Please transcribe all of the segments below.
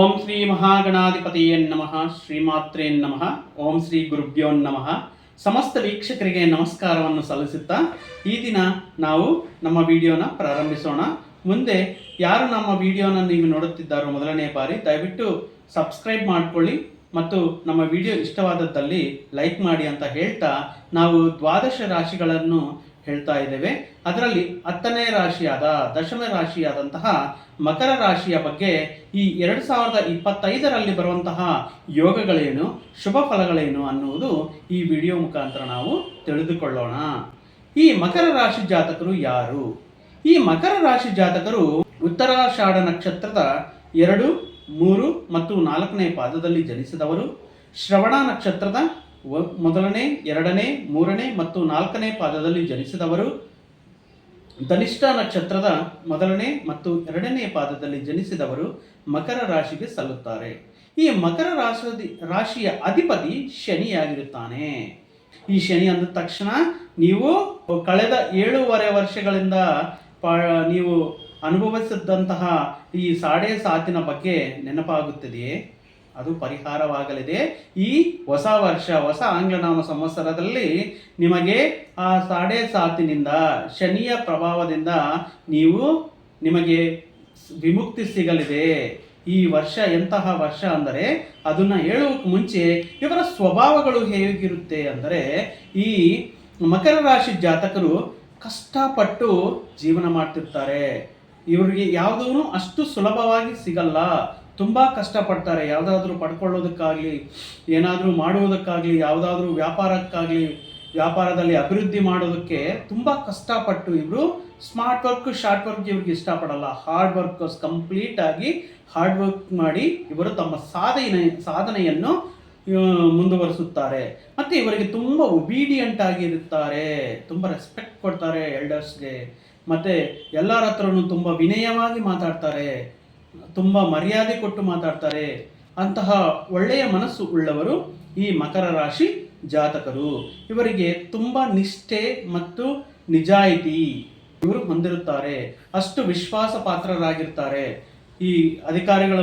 ಓಂ ಶ್ರೀ ಮಹಾಗಣಾಧಿಪತಿಯೇ ನಮಃ, ಶ್ರೀಮಾತ್ರೇ ನಮಃ, ಓಂ ಶ್ರೀ ಗುರುಭ್ಯೋ ನಮಃ. ಸಮಸ್ತ ವೀಕ್ಷಕರಿಗೆ ನಮಸ್ಕಾರವನ್ನು ಸಲ್ಲಿಸುತ್ತಾ ಈ ದಿನ ನಾವು ನಮ್ಮ ವಿಡಿಯೋನ ಪ್ರಾರಂಭಿಸೋಣ. ಮುಂದೆ ಯಾರು ನಮ್ಮ ವಿಡಿಯೋನ ನೀವು ನೋಡುತ್ತಿದ್ದಾರೋ ಮೊದಲನೇ ಬಾರಿ, ದಯವಿಟ್ಟು ಸಬ್ಸ್ಕ್ರೈಬ್ ಮಾಡಿಕೊಳ್ಳಿ ಮತ್ತು ನಮ್ಮ ವಿಡಿಯೋ ಇಷ್ಟವಾದದ್ದಲ್ಲಿ ಲೈಕ್ ಮಾಡಿ ಅಂತ ಹೇಳ್ತಾ ನಾವು ದ್ವಾದಶ ರಾಶಿಗಳನ್ನು ಹೇಳ್ತಾ ಇದ್ದೇವೆ. ಅದರಲ್ಲಿ ಹತ್ತನೇ ರಾಶಿಯಾದ, ದಶಮ ರಾಶಿಯಾದಂತಹ ಮಕರ ರಾಶಿಯ ಬಗ್ಗೆ ಈ ಎರಡು ಸಾವಿರದ ಇಪ್ಪತ್ತೈದರಲ್ಲಿ ಬರುವಂತಹ ಯೋಗಗಳೇನು, ಶುಭ ಫಲಗಳೇನು ಅನ್ನುವುದು ಈ ವಿಡಿಯೋ ಮುಖಾಂತರ ನಾವು ತಿಳಿದುಕೊಳ್ಳೋಣ. ಈ ಮಕರ ರಾಶಿ ಜಾತಕರು ಯಾರು? ಈ ಮಕರ ರಾಶಿ ಜಾತಕರು ಉತ್ತರಾಷಾಢ ನಕ್ಷತ್ರದ ಎರಡು, ಮೂರು ಮತ್ತು ನಾಲ್ಕನೇ ಪಾದದಲ್ಲಿ ಜನಿಸಿದವರು. ಶ್ರವಣ ನಕ್ಷತ್ರದ ಮೊದಲನೇ, ಎರಡನೇ, ಮೂರನೇ ಮತ್ತು ನಾಲ್ಕನೇ ಪಾದದಲ್ಲಿ ಜನಿಸಿದವರು ಧನಿಷ್ಠ ನಕ್ಷತ್ರದ ಮೊದಲನೇ ಮತ್ತು ಎರಡನೇ ಪಾದದಲ್ಲಿ ಜನಿಸಿದವರು ಮಕರ ರಾಶಿಗೆ ಸಲ್ಲುತ್ತಾರೆ. ಈ ಮಕರ ರಾಶಿ ರಾಶಿಯ ಅಧಿಪತಿ ಶನಿಯಾಗಿರುತ್ತಾನೆ. ಈ ಶನಿ ಅಂದ ತಕ್ಷಣ ನೀವು ಕಳೆದ ಏಳೂವರೆ ವರ್ಷಗಳಿಂದ ನೀವು ಅನುಭವಿಸಿದಂತಹ ಈ ಸಾಡೆ ಸಾತಿನ ಬಗ್ಗೆ ನೆನಪಾಗುತ್ತದೆಯೇ? ಅದು ಪರಿಹಾರವಾಗಲಿದೆ. ಈ ಹೊಸ ವರ್ಷ, ಹೊಸ ಆಂಗ್ಲನಾಮ ಸಂವತ್ಸರದಲ್ಲಿ ನಿಮಗೆ ಆ ಸಾಡೆ ಸಾತಿನಿಂದ ಶನಿಯ ಪ್ರಭಾವದಿಂದ ನೀವು ನಿಮಗೆ ವಿಮುಕ್ತಿ ಸಿಗಲಿದೆ. ಈ ವರ್ಷ ಎಂತಹ ವರ್ಷ ಅಂದರೆ, ಅದನ್ನ ಹೇಳುವಕ್ಕೆ ಮುಂಚೆ ಇವರ ಸ್ವಭಾವಗಳು ಹೇಗಿರುತ್ತೆ ಅಂದರೆ, ಈ ಮಕರ ರಾಶಿ ಜಾತಕರು ಕಷ್ಟಪಟ್ಟು ಜೀವನ ಮಾಡ್ತಿರ್ತಾರೆ. ಇವರಿಗೆ ಯಾವುದೂ ಅಷ್ಟು ಸುಲಭವಾಗಿ ಸಿಗಲ್ಲ. ತುಂಬ ಕಷ್ಟಪಡ್ತಾರೆ. ಯಾವುದಾದ್ರೂ ಪಡ್ಕೊಳ್ಳೋದಕ್ಕಾಗಲಿ, ಏನಾದರೂ ಮಾಡುವುದಕ್ಕಾಗಲಿ, ಯಾವುದಾದ್ರೂ ವ್ಯಾಪಾರಕ್ಕಾಗಲಿ, ವ್ಯಾಪಾರದಲ್ಲಿ ಅಭಿವೃದ್ಧಿ ಮಾಡೋದಕ್ಕೆ ತುಂಬ ಕಷ್ಟಪಟ್ಟು ಇವರು ಸ್ಮಾರ್ಟ್ ವರ್ಕ್, ಶಾರ್ಟ್ ವರ್ಕ್ ಇವ್ರಿಗೆ ಇಷ್ಟಪಡಲ್ಲ. ಹಾರ್ಡ್ ವರ್ಕ್ ಕಂಪ್ಲೀಟ್ ಆಗಿ ಹಾರ್ಡ್ ವರ್ಕ್ ಮಾಡಿ ಇವರು ತಮ್ಮ ಸಾಧನೆ, ಸಾಧನೆಯನ್ನು ಮುಂದುವರಿಸುತ್ತಾರೆ. ಮತ್ತು ಇವರಿಗೆ ತುಂಬ ಒಬೀಡಿಯಂಟ್ ಆಗಿರುತ್ತಾರೆ ತುಂಬ ರೆಸ್ಪೆಕ್ಟ್ ಕೊಡ್ತಾರೆ ಎಲ್ಡರ್ಸ್ಗೆ ಮತ್ತು ಎಲ್ಲರ ಹತ್ರನೂ ತುಂಬ ವಿನಯವಾಗಿ ಮಾತಾಡ್ತಾರೆ. ತುಂಬ ಮರ್ಯಾದೆ ಕೊಟ್ಟು ಮಾತಾಡ್ತಾರೆ ಅಂತಹ ಒಳ್ಳೆಯ ಮನಸ್ಸು ಉಳ್ಳವರು ಈ ಮಕರ ರಾಶಿ ಜಾತಕರು. ಇವರಿಗೆ ತುಂಬ ನಿಷ್ಠೆ ಮತ್ತು ನಿಜಾಯಿತಿ. ಇವರು ಹೊಂದಿರುತ್ತಾರೆ. ಅಷ್ಟು ವಿಶ್ವಾಸ ಪಾತ್ರರಾಗಿರ್ತಾರೆ. ಈ ಅಧಿಕಾರಿಗಳ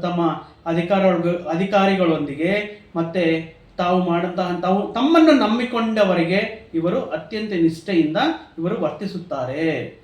ತಮ್ಮ ಅಧಿಕಾರ ಅಧಿಕಾರಿಗಳೊಂದಿಗೆ ಮತ್ತೆ ತಾವು ಮಾಡುತ್ತಾ ತಾವು ತಮ್ಮನ್ನು ನಂಬಿಕೊಂಡವರಿಗೆ ಇವರು ಅತ್ಯಂತ ನಿಷ್ಠೆಯಿಂದ ಇವರು ವರ್ತಿಸುತ್ತಾರೆ.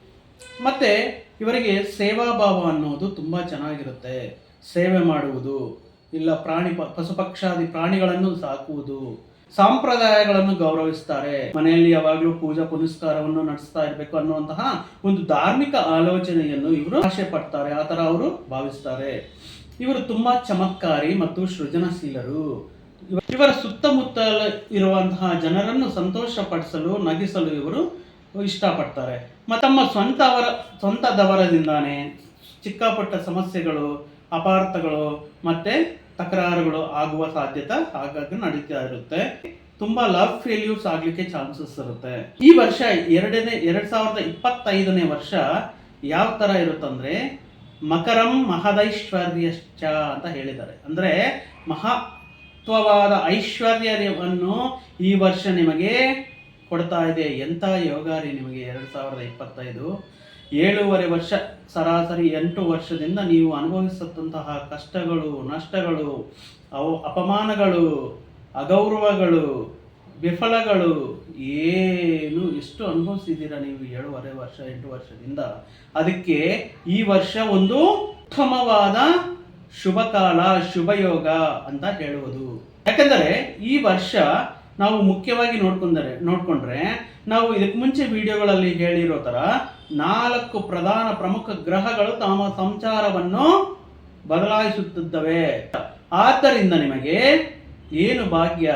ಮತ್ತೆ ಇವರಿಗೆ ಸೇವಾಭಾವ ಅನ್ನೋದು ತುಂಬ ಚೆನ್ನಾಗಿರುತ್ತೆ. ಸೇವೆ ಮಾಡುವುದು, ಇಲ್ಲ ಪ್ರಾಣಿ ಪ- ಪಶುಪಕ್ಷಾದಿ ಪ್ರಾಣಿಗಳನ್ನು ಸಾಕುವುದು, ಸಂಪ್ರದಾಯಗಳನ್ನು ಗೌರವಿಸ್ತಾರೆ. ಮನೆಯಲ್ಲಿ ಯಾವಾಗಲೂ ಪೂಜಾ ಪುನಸ್ಕಾರವನ್ನು ನಡೆಸ್ತಾ ಇರಬೇಕು ಅನ್ನುವಂತಹ ಒಂದು ಧಾರ್ಮಿಕ ಆಲೋಚನೆಯನ್ನು ಇವರು ಆಶೆ ಪಡ್ತಾರೆ, ಆ ಥರ ಅವರು ಭಾವಿಸ್ತಾರೆ. ಇವರು ತುಂಬಾ ಚಮತ್ಕಾರಿ ಮತ್ತು ಸೃಜನಶೀಲರು. ಇವ- ಇವರ ಸುತ್ತಮುತ್ತಲ ಇರುವಂತಹ ಜನರನ್ನು ಸಂತೋಷಪಡಿಸಲು, ನಗಿಸಲು ಇವರು ಇಷ್ಟಪಡ್ತಾರೆ. ಮತ್ತು ತಮ್ಮ ಸ್ವಂತ ಅವರ, ಸ್ವಂತದವರದಿಂದಾನೇ ಚಿಕ್ಕಪಟ್ಟ ಸಮಸ್ಯೆಗಳು, ಅಪಾರ್ಥಗಳು ಮತ್ತೆ ತಕರಾರುಗಳು ಆಗುವ ಸಾಧ್ಯತೆ ಆಗಾಗ ನಡೀತಾ ಇರುತ್ತೆ. ತುಂಬಾ ಲವ್ ಫೇಲ್ಯೂರ್ಸ್ ಆಗ್ಲಿಕ್ಕೆ ಚಾನ್ಸಸ್ ಇರುತ್ತೆ. ಈ ವರ್ಷ ಎರಡನೇ, ಎರಡ್ ಸಾವಿರದ ಇಪ್ಪತ್ತೈದನೇ ವರ್ಷ ಯಾವ ತರ ಇರುತ್ತಂದ್ರೆ ಮಕರಂ ಮಹದೈಶ್ವರ್ಯಶ್ಚ ಅಂತ ಹೇಳಿದ್ದಾರೆ. ಅಂದ್ರೆ ಮಹತ್ವವಾದ ಐಶ್ವರ್ಯವನ್ನು ಈ ವರ್ಷ ನಿಮಗೆ ಕೊಡ್ತಾ ಇದೆ. ಎಂಥ ಯೋಗಾರಿ ನಿಮಗೆ ಎರಡು ಸಾವಿರದ ಇಪ್ಪತ್ತೈದು? ಏಳೂವರೆ ವರ್ಷ, ಸರಾಸರಿ ಎಂಟು ವರ್ಷದಿಂದ ನೀವು ಅನುಭವಿಸುತ್ತಂತಹ ಕಷ್ಟಗಳು, ನಷ್ಟಗಳು, ಅವು ಅಪಮಾನಗಳು, ಅಗೌರವಗಳು, ವಿಫಲಗಳು, ಏನು ಎಷ್ಟು ಅನುಭವಿಸಿದ್ದೀರಾ ನೀವು ಏಳುವರೆ ವರ್ಷ, ಎಂಟು ವರ್ಷದಿಂದ? ಅದಕ್ಕೆ ಈ ವರ್ಷ ಒಂದು ಉತ್ತಮವಾದ ಶುಭ ಕಾಲ ಶುಭ ಯೋಗ ಅಂತ ಹೇಳುವುದು. ಯಾಕೆಂದರೆ ಈ ವರ್ಷ ನಾವು ಮುಖ್ಯವಾಗಿ ನೋಡ್ಕೊಂಡರೆ ನೋಡಿಕೊಂಡ್ರೆ, ನಾವು ಇದಕ್ಕೆ ಮುಂಚೆ ವಿಡಿಯೋಗಳಲ್ಲಿ ಹೇಳಿರೋ ಥರ ನಾಲ್ಕು ಪ್ರಧಾನ ಪ್ರಮುಖ ಗ್ರಹಗಳು ತಮ್ಮ ಸಂಚಾರವನ್ನು ಬದಲಾಯಿಸುತ್ತಿದ್ದವೆ. ಆದ್ದರಿಂದ ನಿಮಗೆ ಏನು ಭಾಗ್ಯ?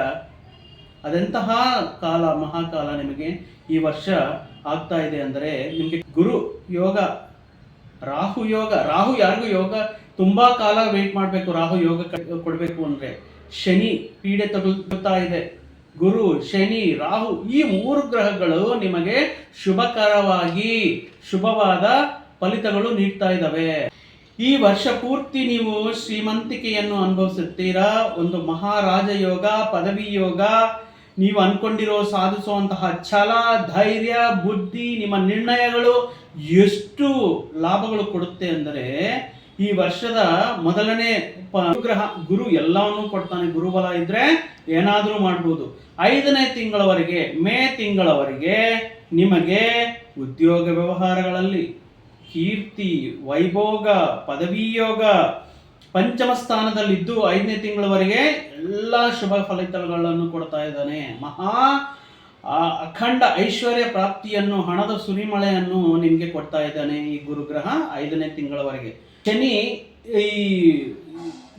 ಅದೆಂತಹ ಕಾಲ, ಮಹಾಕಾಲ ನಿಮಗೆ ಈ ವರ್ಷ ಆಗ್ತಾ ಇದೆ ಅಂದರೆ ನಿಮಗೆ ಗುರು ಯೋಗ, ರಾಹು ಯೋಗ, ರಾಹು ಯಾರಿಗೂ ಯೋಗ ತುಂಬಾ ಕಾಲ ವೇಟ್ ಮಾಡಬೇಕು, ರಾಹು ಯೋಗ ಕೊಡಬೇಕು ಅಂದರೆ ಶನಿ ಪೀಡೆ ತಗುಲ್ತಾ ಇದೆ. ಗುರು, ಶನಿ, ರಾಹು ಈ ಮೂರು ಗ್ರಹಗಳು ನಿಮಗೆ ಶುಭಕರವಾಗಿ ಶುಭವಾದ ಫಲಿತಗಳು ನೀಡ್ತಾ ಇದ್ದಾವೆ. ಈ ವರ್ಷ ಪೂರ್ತಿ ನೀವು ಶ್ರೀಮಂತಿಕೆಯನ್ನು ಅನುಭವಿಸುತ್ತೀರಾ? ಒಂದು ಮಹಾರಾಜ ಯೋಗ ಪದವಿ ಯೋಗ, ನೀವು ಅನ್ಕೊಂಡಿರೋ ಸಾಧಿಸುವಂತಹ ಛಲ, ಧೈರ್ಯ, ಬುದ್ಧಿ, ನಿಮ್ಮ ನಿರ್ಣಯಗಳು ಎಷ್ಟು ಲಾಭಗಳು ಕೊಡುತ್ತೆ ಅಂದರೆ ಈ ವರ್ಷದ ಮೊದಲನೇ ಅನುಗ್ರಹ ಗ್ರಹ ಗುರು ಎಲ್ಲವನ್ನೂ ಕೊಡ್ತಾನೆ ಗುರುಬಲ ಇದ್ರೆ ಏನಾದರೂ ಮಾಡ್ಬೋದು. ಐದನೇ ತಿಂಗಳವರೆಗೆ ಮೇ ತಿಂಗಳವರೆಗೆ ನಿಮಗೆ ಉದ್ಯೋಗ ವ್ಯವಹಾರಗಳಲ್ಲಿ ಕೀರ್ತಿ ವೈಭೋಗ ಪದವಿಯೋಗ ಪಂಚಮ ಸ್ಥಾನದಲ್ಲಿದ್ದು ಐದನೇ ತಿಂಗಳವರೆಗೆ ಎಲ್ಲ ಶುಭ ಫಲಿತಗಳನ್ನು ಕೊಡ್ತಾ ಇದ್ದಾನೆ. ಮಹಾ ಆ, ಅಖಂಡ ಐಶ್ವರ್ಯ ಪ್ರಾಪ್ತಿಯನ್ನು ಹಣದ ಸುರಿಮಳೆಯನ್ನು ನಿಮಗೆ ಕೊಡ್ತಾ ಇದ್ದಾನೆ ಈ ಗುರುಗ್ರಹ ಐದನೇ ತಿಂಗಳವರೆಗೆ. ಶನಿ ಈ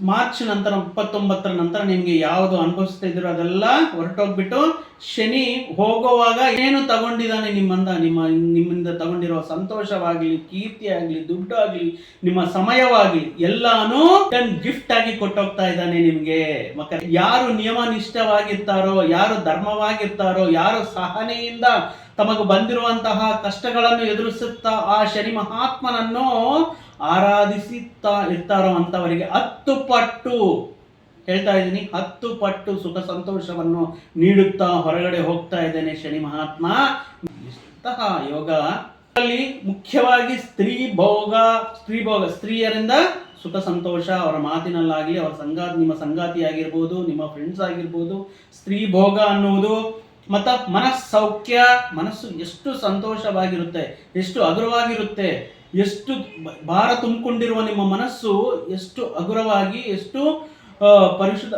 ಮಾರ್ಚ್ ನಂತರ, ಇಪ್ಪತ್ತೊಂಬತ್ತರ ನಂತರ ನಿಮಗೆ ಯಾವುದು ಅನುಭವಿಸ್ತಾ ಇದ್ದೀರೋ ಅದೆಲ್ಲ ಹೊರಟೋಗ್ಬಿಟ್ಟು ಶನಿ ಹೋಗುವಾಗ ಏನು ತಗೊಂಡಿದ್ದಾನೆ ನಿಮ್ಮಂದ, ನಿಮ್ಮ, ನಿಮ್ಮಿಂದ ತಗೊಂಡಿರುವ ಸಂತೋಷವಾಗಲಿ ಕೀರ್ತಿ ಆಗಲಿ ದುಡ್ಡು ಆಗಲಿ ನಿಮ್ಮ ಸಮಯವಾಗಲಿ ಎಲ್ಲಾನು ಗಿಫ್ಟ್ ಆಗಿ ಕೊಟ್ಟೋಗ್ತಾ ಇದ್ದಾನೆ ನಿಮ್ಗೆ. ಮಕ್ಕ ಯಾರು ನಿಯಮನಿಷ್ಠವಾಗಿರ್ತಾರೋ, ಯಾರು ಧರ್ಮವಾಗಿರ್ತಾರೋ, ಯಾರು ಸಹನೆಯಿಂದ ತಮಗೆ ಬಂದಿರುವಂತಹ ಕಷ್ಟಗಳನ್ನು ಎದುರಿಸುತ್ತಾ ಆ ಶನಿ ಮಹಾತ್ಮನನ್ನು ಆರಾಧಿಸುತ್ತಾ ಇರ್ತಾರೋ ಅಂಥವರಿಗೆ ಹತ್ತು ಪಟ್ಟು, ಹೇಳ್ತಾ ಇದ್ದೀನಿ, ಹತ್ತು ಪಟ್ಟು ಸುಖ ಸಂತೋಷವನ್ನು ನೀಡುತ್ತಾ ಹೊರಗಡೆ ಹೋಗ್ತಾ ಇದ್ದೇನೆ ಶನಿ ಮಹಾತ್ಮ. ಇಂತಹ ಯೋಗ. ಅಲ್ಲಿ ಮುಖ್ಯವಾಗಿ ಸ್ತ್ರೀ ಭೋಗ ಸ್ತ್ರೀ ಭೋಗ, ಸ್ತ್ರೀಯರಿಂದ ಸುಖ ಸಂತೋಷ, ಅವರ ಮಾತಿನಲ್ಲಾಗಲಿ, ಅವರ ಸಂಗಾತಿ, ನಿಮ್ಮ ಸಂಗಾತಿ ಆಗಿರ್ಬೋದು ನಿಮ್ಮ ಫ್ರೆಂಡ್ಸ್ ಆಗಿರ್ಬೋದು, ಸ್ತ್ರೀ ಭೋಗ ಅನ್ನುವುದು ಮತ್ತು ಮನಸ್ಸೌಖ್ಯ, ಮನಸ್ಸು ಎಷ್ಟು ಸಂತೋಷವಾಗಿರುತ್ತೆ, ಎಷ್ಟು ಹಗುರವಾಗಿರುತ್ತೆ ಎಷ್ಟು ಭಾರ ತುಂಬಿಕೊಂಡಿರುವ ನಿಮ್ಮ ಮನಸ್ಸು ಎಷ್ಟು ಹಗುರವಾಗಿ, ಎಷ್ಟು ಪರಿಶುದ್ಧ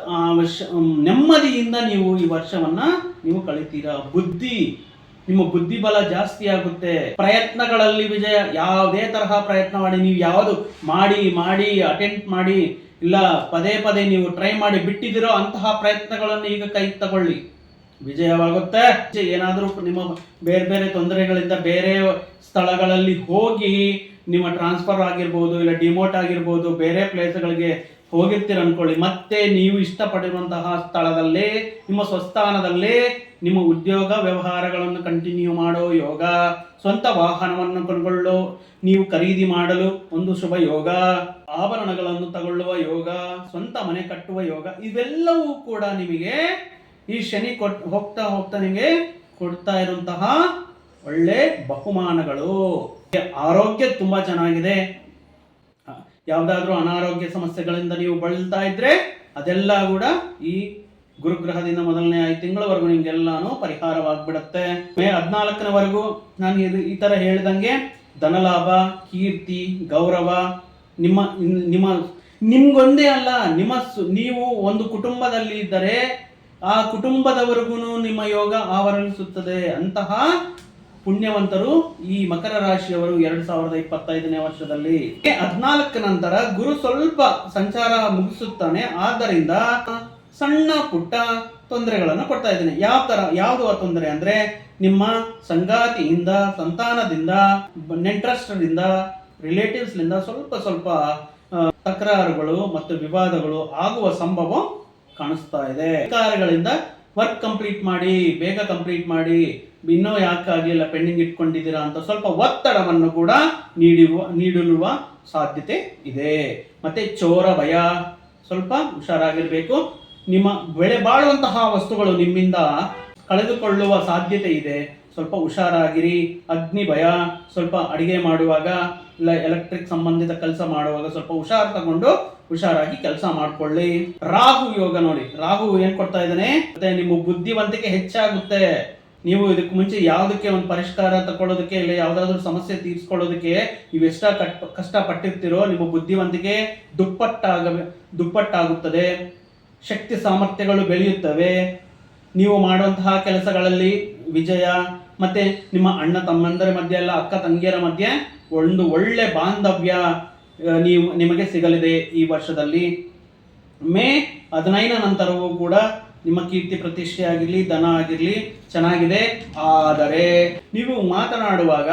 ನೆಮ್ಮದಿಯಿಂದ ನೀವು ಈ ವರ್ಷವನ್ನ ನೀವು ಕಳಿತೀರಾ? ಬುದ್ಧಿ, ನಿಮ್ಮ ಬುದ್ಧಿ ಬಲ ಜಾಸ್ತಿ ಆಗುತ್ತೆ. ಪ್ರಯತ್ನಗಳಲ್ಲಿ ವಿಜಯ, ಯಾವುದೇ ತರಹ ಪ್ರಯತ್ನ ಮಾಡಿ ನೀವು ಯಾವುದು ಮಾಡಿ ಮಾಡಿ ಅಟೆಂಪ್ಟ್ ಮಾಡಿ, ಇಲ್ಲ ಪದೇ ಪದೇ ನೀವು ಟ್ರೈ ಮಾಡಿ ಬಿಟ್ಟಿದಿರೋ ಅಂತಹ ಪ್ರಯತ್ನಗಳನ್ನು ಈಗ ಕೈ ತಗೊಳ್ಳಿ. ವಿಜಯವಾಗುತ್ತೆ ಏನಾದರೂ ನಿಮ್ಮ ಬೇರೆ ಬೇರೆ ತೊಂದರೆಗಳಿಂದ ಬೇರೆ ಸ್ಥಳಗಳಲ್ಲಿ ಹೋಗಿ ನಿಮ್ಮ ಟ್ರಾನ್ಸ್ಫರ್ ಆಗಿರ್ಬೋದು ಇಲ್ಲ ಡಿಮೋಟ್ ಆಗಿರ್ಬೋದು ಬೇರೆ ಪ್ಲೇಸ್ಗಳಿಗೆ ಹೋಗಿರ್ತೀರ ಅನ್ಕೊಳ್ಳಿ. ಮತ್ತೆ ನೀವು ಇಷ್ಟಪಡಿರುವಂತಹ ಸ್ಥಳದಲ್ಲೇ, ನಿಮ್ಮ ಸ್ವಸ್ಥಾನದಲ್ಲೇ ನಿಮ್ಮ ಉದ್ಯೋಗ ವ್ಯವಹಾರಗಳನ್ನು ಕಂಟಿನ್ಯೂ ಮಾಡೋ ಯೋಗ, ಸ್ವಂತ ವಾಹನವನ್ನು ಕೊಂಡ್ಕೊಳ್ಳು, ನೀವು ಖರೀದಿ ಮಾಡಲು ಒಂದು ಶುಭ ಯೋಗ, ಆಭರಣಗಳನ್ನು ತಗೊಳ್ಳುವ ಯೋಗ, ಸ್ವಂತ ಮನೆ ಕಟ್ಟುವ ಯೋಗ, ಇವೆಲ್ಲವೂ ಕೂಡ ನಿಮಗೆ ಈ ಶನಿ ಕೊಟ್, ಹೋಗ್ತಾ ಹೋಗ್ತಾ ನಿಮಗೆ ಕೊಡ್ತಾ ಇರುವಂತಹ ಒಳ್ಳೆ ಬಹುಮಾನಗಳು. ಆರೋಗ್ಯ ತುಂಬಾ ಚೆನ್ನಾಗಿದೆ. ಯಾವುದಾದ್ರೂ ಅನಾರೋಗ್ಯ ಸಮಸ್ಯೆಗಳಿಂದ ನೀವು ಬಳಲ್ತಾ ಇದ್ರೆ ಅದೆಲ್ಲ ಕೂಡ ಈ ಗುರುಗ್ರಹದಿಂದ ಮೊದಲನೇ ಐದು ತಿಂಗಳವರೆಗೂ ನಿಮ್ಗೆಲ್ಲಾನು ಪರಿಹಾರವಾಗ್ಬಿಡತ್ತೆ. ಮೇ ಹದಿನಾಲ್ಕನವರೆಗೂ ನಾನು ಇದು ಈ ತರ ಹೇಳ್ದಂಗೆ ಧನಲಾಭ, ಕೀರ್ತಿ, ಗೌರವ, ನಿಮ್ಮ ನಿಮ್ಮ, ನಿಮ್ಗೊಂದೇ ಅಲ್ಲ, ನಿಮ್ಮ ನೀವು ಒಂದು ಕುಟುಂಬದಲ್ಲಿ ಇದ್ದರೆ ಆ ಕುಟುಂಬದವರೆಗೂ ನಿಮ್ಮ ಯೋಗ ಆವರಣಿಸುತ್ತದೆ ಅಂತಹ ಪುಣ್ಯವಂತರು ಈ ಮಕರ ರಾಶಿಯವರು ಎರಡ್ ಸಾವಿರದ ಇಪ್ಪತ್ತೈದನೇ ವರ್ಷದಲ್ಲಿ. ಹದಿನಾಲ್ಕ ನಂತರ ಗುರು ಸ್ವಲ್ಪ ಸಂಚಾರ ಮುಗಿಸುತ್ತಾನೆ. ಆದ್ದರಿಂದ ಸಣ್ಣ ಪುಟ್ಟ ತೊಂದರೆಗಳನ್ನು ಕೊಡ್ತಾ ಇದ್ದೇನೆ. ಯಾವ ತರ, ಯಾವುದು ಆ ತೊಂದರೆ ಅಂದ್ರೆ ನಿಮ್ಮ ಸಂಗಾತಿಯಿಂದ, ಸಂತಾನದಿಂದ, ನೆಂಟ್ರಸ್ಟರಿಂದ ರಿಲೇಟಿವ್ಸ್ನಿಂದ ಸ್ವಲ್ಪ ಸ್ವಲ್ಪ ತಕರಾರುಗಳು ಮತ್ತು ವಿವಾದಗಳು ಆಗುವ ಸಂಭವ ಕಾಣಿಸ್ತಾ ಇದೆ. ಕಾರ್ಯಗಳಿಂದ ವರ್ಕ್ ಕಂಪ್ಲೀಟ್ ಮಾಡಿ, ಬೇಗ ಕಂಪ್ಲೀಟ್ ಮಾಡಿ, ಇನ್ನೂ ಯಾಕೆ ಪೆಂಡಿಂಗ್ ಇಟ್ಕೊಂಡಿದ್ದೀರಾ ಅಂತ ಸ್ವಲ್ಪ ಒತ್ತಡವನ್ನು ಕೂಡ ನೀಡುವ ನೀಡಿರುವ ಸಾಧ್ಯತೆ ಇದೆ. ಮತ್ತೆ ಚೋರ ಭಯ, ಸ್ವಲ್ಪ ಹುಷಾರಾಗಿರ್ಬೇಕು. ನಿಮ್ಮ ಬೆಳೆ ಬಾಳುವಂತಹ ವಸ್ತುಗಳು ನಿಮ್ಮಿಂದ ಕಳೆದುಕೊಳ್ಳುವ ಸಾಧ್ಯತೆ ಇದೆ. ಸ್ವಲ್ಪ ಹುಷಾರಾಗಿರಿ, ಅಗ್ನಿ ಭಯ, ಸ್ವಲ್ಪ ಅಡಿಗೆ ಮಾಡುವಾಗ, ಇಲ್ಲ ಎಲೆಕ್ಟ್ರಿಕ್ ಸಂಬಂಧಿತ ಕೆಲಸ ಮಾಡುವಾಗ ಸ್ವಲ್ಪ ಹುಷಾರು ತಗೊಂಡು ಹುಷಾರಾಗಿ ಕೆಲಸ ಮಾಡ್ಕೊಳ್ಳಿ. ರಾಹು ಯೋಗ ನೋಡಿ, ರಾಹು ಏನ್ ಕೊಡ್ತಾ ಇದ್ದಾನೆ? ಮತ್ತೆ ನಿಮ್ಮ ಬುದ್ಧಿವಂತಿಕೆ ಹೆಚ್ಚಾಗುತ್ತೆ. ನೀವು ಇದಕ್ಕೆ ಮುಂಚೆ ಯಾವುದಕ್ಕೆ ಒಂದು ಪರಿಷ್ಕಾರ ತಗೊಳ್ಳೋದಕ್ಕೆ ಇಲ್ಲ ಯಾವುದಾದ್ರೂ ಸಮಸ್ಯೆ ತೀರಿಸ್ಕೊಳ್ಳೋದಕ್ಕೆ ನೀವು ಎಷ್ಟ ಕಟ್, ಕಷ್ಟಪಟ್ಟಿರ್ತೀರೋ, ನಿಮ್ಮ ಬುದ್ಧಿವಂತಿಕೆ ದುಪ್ಪಟ್ಟಾಗ, ದುಪ್ಪಟ್ಟಾಗುತ್ತದೆ. ಶಕ್ತಿ ಸಾಮರ್ಥ್ಯಗಳು ಬೆಳೆಯುತ್ತವೆ. ನೀವು ಮಾಡುವಂತಹ ಕೆಲಸಗಳಲ್ಲಿ ವಿಜಯ ಮತ್ತೆ ನಿಮ್ಮ ಅಣ್ಣ ತಮ್ಮಂದರ ಮಧ್ಯೆ ಎಲ್ಲ ಅಕ್ಕ ತಂಗಿಯರ ಮಧ್ಯೆ ಒಂದು ಒಳ್ಳೆ ಬಾಂಧವ್ಯ ನೀವು, ನಿಮಗೆ ಸಿಗಲಿದೆ ಈ ವರ್ಷದಲ್ಲಿ. ಮೇ ಹದಿನೈದರ ನಂತರವೂ ಕೂಡ ನಿಮ್ಮ ಕೀರ್ತಿ ಪ್ರತಿಷ್ಠೆ ಆಗಿರಲಿ, ಧನ ಆಗಿರಲಿ ಚೆನ್ನಾಗಿದೆ. ಆದರೆ ನೀವು ಮಾತನಾಡುವಾಗ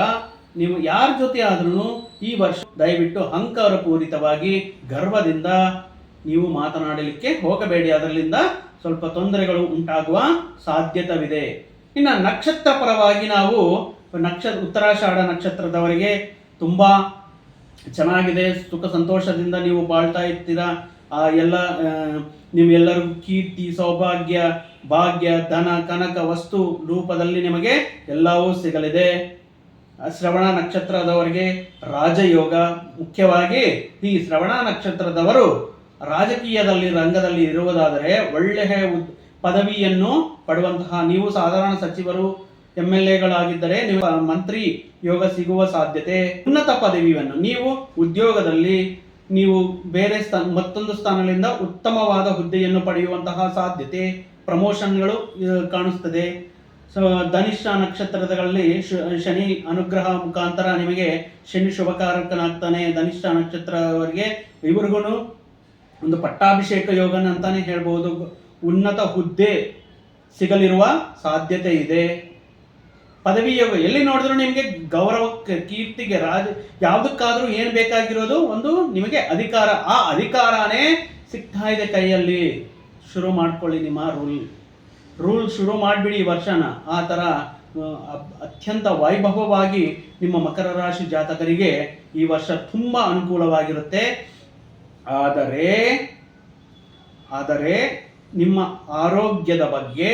ನೀವು ಯಾರ ಜೊತೆ ಆದ್ರೂ ಈ ವರ್ಷ ದಯವಿಟ್ಟು ಅಹಂಕಾರ ಪೂರಿತವಾಗಿ, ಗರ್ವದಿಂದ ನೀವು ಮಾತನಾಡಲಿಕ್ಕೆ ಹೋಗಬೇಡಿ. ಅದರಿಂದ ಸ್ವಲ್ಪ ತೊಂದರೆಗಳು ಉಂಟಾಗುವ ಸಾಧ್ಯತೆವಿದೆ. ಇನ್ನು ನಕ್ಷತ್ರ ಪರವಾಗಿ ನಾವು ನಕ್ಷ, ಉತ್ತರಾಷಾಢ ನಕ್ಷತ್ರದವರಿಗೆ ತುಂಬಾ ಚೆನ್ನಾಗಿದೆ. ಸುಖ ಸಂತೋಷದಿಂದ ನೀವು ಬಾಳ್ತಾ ಇರ್ತೀರಾ. ಆ ಎಲ್ಲ ನಿಮ್ಗೆಲ್ಲರಿಗೂ ಕೀರ್ತಿ, ಸೌಭಾಗ್ಯ, ಭಾಗ್ಯ, ಧನ, ಕನಕ, ವಸ್ತು ರೂಪದಲ್ಲಿ ನಿಮಗೆ ಎಲ್ಲವೂ ಸಿಗಲಿದೆ. ಶ್ರವಣ ನಕ್ಷತ್ರದವರಿಗೆ ರಾಜಯೋಗ. ಮುಖ್ಯವಾಗಿ ಈ ಶ್ರವಣ ನಕ್ಷತ್ರದವರು ರಾಜಕೀಯದಲ್ಲಿ, ರಂಗದಲ್ಲಿ ಇರುವುದಾದರೆ ಒಳ್ಳೆಯ ಪದವಿಯನ್ನು ಪಡುವಂತಹ ನೀವು ಸಾಧಾರಣ ಸಚಿವರು ಎಂ ಎಲ್ ಎಗಳಾಗಿದ್ದರೆ ನೀವು ಮಂತ್ರಿ ಯೋಗ ಸಿಗುವ ಸಾಧ್ಯತೆ. ಉನ್ನತ ಪದವಿಯನ್ನು ನೀವು ಉದ್ಯೋಗದಲ್ಲಿ ನೀವು ಬೇರೆ ಸ್ಥಾನ ಮತ್ತೊಂದು ಸ್ಥಾನದಿಂದ ಉತ್ತಮವಾದ ಹುದ್ದೆಯನ್ನು ಪಡೆಯುವಂತಹ ಸಾಧ್ಯತೆ ಪ್ರಮೋಷನ್ಗಳು ಕಾಣಿಸ್ತದೆ. ಸೊ, ಧನಿಷ್ಠ ನಕ್ಷತ್ರಗಳಲ್ಲಿ ಶನಿ ಅನುಗ್ರಹ ಮುಖಾಂತರ ನಿಮಗೆ ಶನಿ ಶುಭಕಾರಕನಾಗ್ತಾನೆ. ಧನಿಷ್ಠ ನಕ್ಷತ್ರವರಿಗೆ ಇವ್ರಿಗೂ ಒಂದು ಪಟ್ಟಾಭಿಷೇಕ ಯೋಗನ ಅಂತಾನೆ ಹೇಳ್ಬೋದು. ಉನ್ನತ ಹುದ್ದೆ ಸಿಗಲಿರುವ ಸಾಧ್ಯತೆ ಇದೆ. ಪದವಿ ಯೋಗ ಎಲ್ಲಿ ನೋಡಿದ್ರು ನಿಮಗೆ ಗೌರವಕ್ಕೆ ಕೀರ್ತಿಗೆ ರಾಜ, ಯಾವುದಕ್ಕಾದರೂ ಏನು ಬೇಕಾಗಿರೋದು ಒಂದು ನಿಮಗೆ ಅಧಿಕಾರ, ಆ ಅಧಿಕಾರನೇ ಸಿಗ್ತಾ ಇದೆ ಕೈಯಲ್ಲಿ. ಶುರು ಮಾಡ್ಕೊಳ್ಳಿ ನಿಮ್ಮ ರೂಲ್. ರೂಲ್ ಶುರು ಮಾಡಿಬಿಡಿ ವರ್ಷನ. ಆ ಥರ ಅತ್ಯಂತ ವೈಭವವಾಗಿ ನಿಮ್ಮ ಮಕರ ರಾಶಿ ಜಾತಕರಿಗೆ ಈ ವರ್ಷ ತುಂಬ ಅನುಕೂಲವಾಗಿರುತ್ತೆ. ಆದರೆ ಆದರೆ ನಿಮ್ಮ ಆರೋಗ್ಯದ ಬಗ್ಗೆ,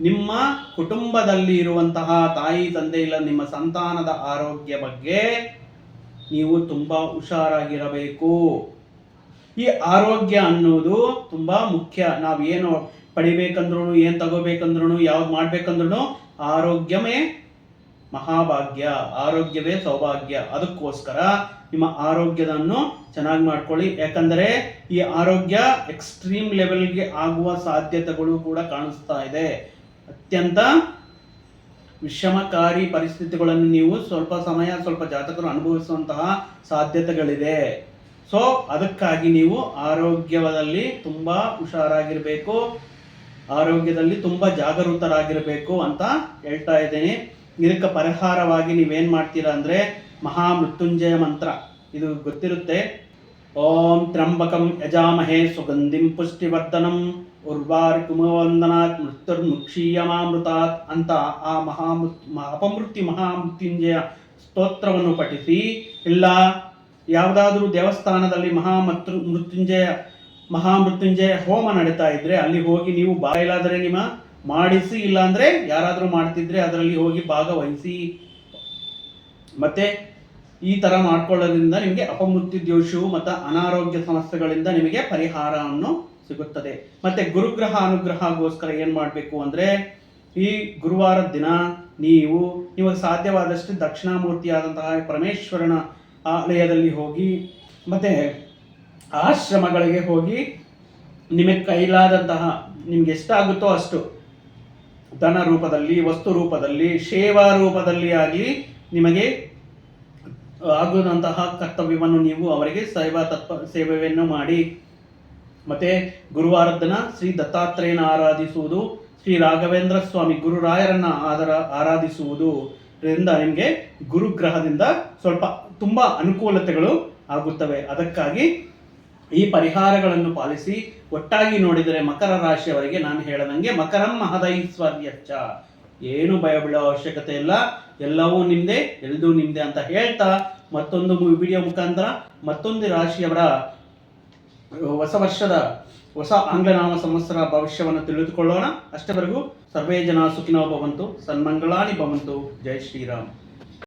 ನಿಮ್ಮ ಕುಟುಂಬದಲ್ಲಿ ಇರುವಂತಹ ತಾಯಿ, ತಂದೆ ಇಲ್ಲ ನಿಮ್ಮ ಸಂತಾನದ ಆರೋಗ್ಯ ಬಗ್ಗೆ ನೀವು ತುಂಬ ಹುಷಾರಾಗಿರಬೇಕು. ಈ ಆರೋಗ್ಯ ಅನ್ನೋದು ತುಂಬ ಮುಖ್ಯ. ನಾವು ಏನು ಪಡಿಬೇಕಂದ್ರೂ ಏನು ತಗೋಬೇಕಂದ್ರೂ ಯಾವ್ದು ಮಾಡ್ಬೇಕಂದ್ರೂ ಆರೋಗ್ಯವೇ ಮಹಾಭಾಗ್ಯ, ಆರೋಗ್ಯವೇ ಸೌಭಾಗ್ಯ. ಅದಕ್ಕೋಸ್ಕರ ನಿಮ್ಮ ಆರೋಗ್ಯದನ್ನು ಚೆನ್ನಾಗಿ ಮಾಡ್ಕೊಳ್ಳಿ. ಯಾಕಂದರೆ ಈ ಆರೋಗ್ಯ ಎಕ್ಸ್ಟ್ರೀಮ್ ಲೆವೆಲ್ಗೆ ಆಗುವ ಸಾಧ್ಯತೆಗಳು ಕೂಡ ಕಾಣಿಸ್ತಾ ಇದೆ. ಅತ್ಯಂತ ವಿಷಮಕಾರಿ ಪರಿಸ್ಥಿತಿಗಳನ್ನು ನೀವು ಸ್ವಲ್ಪ ಸಮಯ ಸ್ವಲ್ಪ ಜಾತಕರು ಅನುಭವಿಸುವಂತಹ ಸಾಧ್ಯತೆಗಳಿದೆ. ಸೊ ಅದಕ್ಕಾಗಿ ನೀವು ಆರೋಗ್ಯದಲ್ಲಿ ತುಂಬ ಹುಷಾರಾಗಿರಬೇಕು. ಆರೋಗ್ಯದಲ್ಲಿ ತುಂಬ ಜಾಗರೂಕರಾಗಿರಬೇಕು ಅಂತ ಹೇಳ್ತಾ ಇದ್ದೀನಿ. ಇದಕ್ಕೆ ಪರಿಹಾರವಾಗಿ ನೀವೇನು ಮಾಡ್ತೀರಾ ಅಂದರೆ ಮಹಾಮೃತ್ಯುಂಜಯ ಮಂತ್ರ. ಇದು ಗೊತ್ತಿರುತ್ತೆ. ಓಂ ತ್ರಂಬಕಂ ಯಜಾಮಹೇ ಸುಗಂಧಿಂ ಪುಷ್ಟಿವರ್ಧನಂ ಉರ್ವಾರಿ ಕುಮವಂದನಾತ್ ಮೃತ್ಯುರ್ಮುಕ್ಷೀಯಮಾಮೃತಾತ್ ಅಂತ ಆ ಮಹಾಮೃತ್ ಅಪಮೃತ್ಯು ಮಹಾಮೃತ್ಯುಂಜಯ ಸ್ತೋತ್ರವನ್ನು ಪಠಿಸಿ. ಇಲ್ಲ, ಯಾವುದಾದ್ರೂ ದೇವಸ್ಥಾನದಲ್ಲಿ ಮಹಾಮೃತ್ಯು ಮೃತ್ಯುಂಜಯ ಮಹಾಮೃತ್ಯುಂಜಯ ಹೋಮ ನಡೀತಾ ಇದ್ರೆ ಅಲ್ಲಿ ಹೋಗಿ ನೀವು ಬಾಯಿಲಾದರೆ ನಿಮ್ಮ ಮಾಡಿಸಿ ಇಲ್ಲಾಂದ್ರೆ ಯಾರಾದರೂ ಮಾಡ್ತಿದ್ರೆ ಅದರಲ್ಲಿ ಹೋಗಿ ಭಾಗವಹಿಸಿ. ಮತ್ತೆ ಈ ತರ ಮಾಡ್ಕೊಳ್ಳೋದ್ರಿಂದ ನಿಮಗೆ ಅಪಮೃತ್ಯು ದೋಷವು ಮತ್ತು ಅನಾರೋಗ್ಯ ಸಮಸ್ಯೆಗಳಿಂದ ನಿಮಗೆ ಪರಿಹಾರವನ್ನು ಸಿಗುತ್ತದೆ. ಮತ್ತೆ ಗುರುಗ್ರಹ ಅನುಗ್ರಹಗೋಸ್ಕರ ಏನು ಮಾಡಬೇಕು ಅಂದ್ರೆ ಈ ಗುರುವಾರದ ದಿನ ನೀವು, ನಿಮಗೆ ಸಾಧ್ಯವಾದಷ್ಟು ದಕ್ಷಿಣಾಮೂರ್ತಿಯಾದಂತಹ ಪರಮೇಶ್ವರನ ಆಲಯದಲ್ಲಿ ಹೋಗಿ, ಮತ್ತೆ ಆಶ್ರಮಗಳಿಗೆ ಹೋಗಿ ನಿಮಗೆ ಕೈಲಾದಂತಹ ನಿಮ್ಗೆ ಎಷ್ಟಾಗುತ್ತೋ ಅಷ್ಟು ಧನ ರೂಪದಲ್ಲಿ ವಸ್ತು ರೂಪದಲ್ಲಿ ಸೇವಾ ರೂಪದಲ್ಲಿ ಆಗಲಿ ನಿಮಗೆ ಆಗುವಂತಹ ಕರ್ತವ್ಯವನ್ನು ನೀವು ಅವರಿಗೆ ಸೇವಾ ತತ್ವ, ಸೇವೆಯನ್ನು ಮಾಡಿ. ಮತ್ತೆ ಗುರುವಾರದ ದಿನ ಶ್ರೀ ದತ್ತಾತ್ರೇಯನ ಆರಾಧಿಸುವುದು, ಶ್ರೀ ರಾಘವೇಂದ್ರ ಸ್ವಾಮಿ ಗುರುರಾಯರನ್ನ ಆದರ, ಆರಾಧಿಸುವುದು ಇದರಿಂದ ನಿಮಗೆ ಗುರುಗ್ರಹದಿಂದ ಸ್ವಲ್ಪ, ತುಂಬ ಅನುಕೂಲತೆಗಳು ಆಗುತ್ತವೆ. ಅದಕ್ಕಾಗಿ ಈ ಪರಿಹಾರಗಳನ್ನು ಪಾಲಿಸಿ ಒಟ್ಟಾಗಿ ನೋಡಿದರೆ ಮಕರ ರಾಶಿಯವರಿಗೆ ನಾನು ಹೇಳದಂಗೆ ಮಕರಂ ಮಹದೈಶ್ವರ್ಯಚ್ಚ ಏನು ಭಯ ಬೀಳೋ ಅವಶ್ಯಕತೆ ಇಲ್ಲ. ಎಲ್ಲವೂ ನಿಮ್ದೆ ಎಲ್ಲದೂ ನಿಮ್ದೆ ಅಂತ ಹೇಳ್ತಾ ಮತ್ತೊಂದು ವಿಡಿಯೋ ಮುಖಾಂತರ ಮತ್ತೊಂದು ರಾಶಿಯವರ ಹೊಸ ವರ್ಷದ, ಹೊಸ ಆಂಗ್ಲನಾಮ ಸಂವತ್ಸರ ಭವಿಷ್ಯವನ್ನು ತಿಳಿದುಕೊಳ್ಳೋಣ. ಅಷ್ಟವರೆಗೂ ಸರ್ವೇ ಜನ ಸುಖಿನೋ ಭವಂತು. ಸನ್ಮಂಗಳಾನಿ ಭವಂತು. ಜೈ ಶ್ರೀರಾಮ್.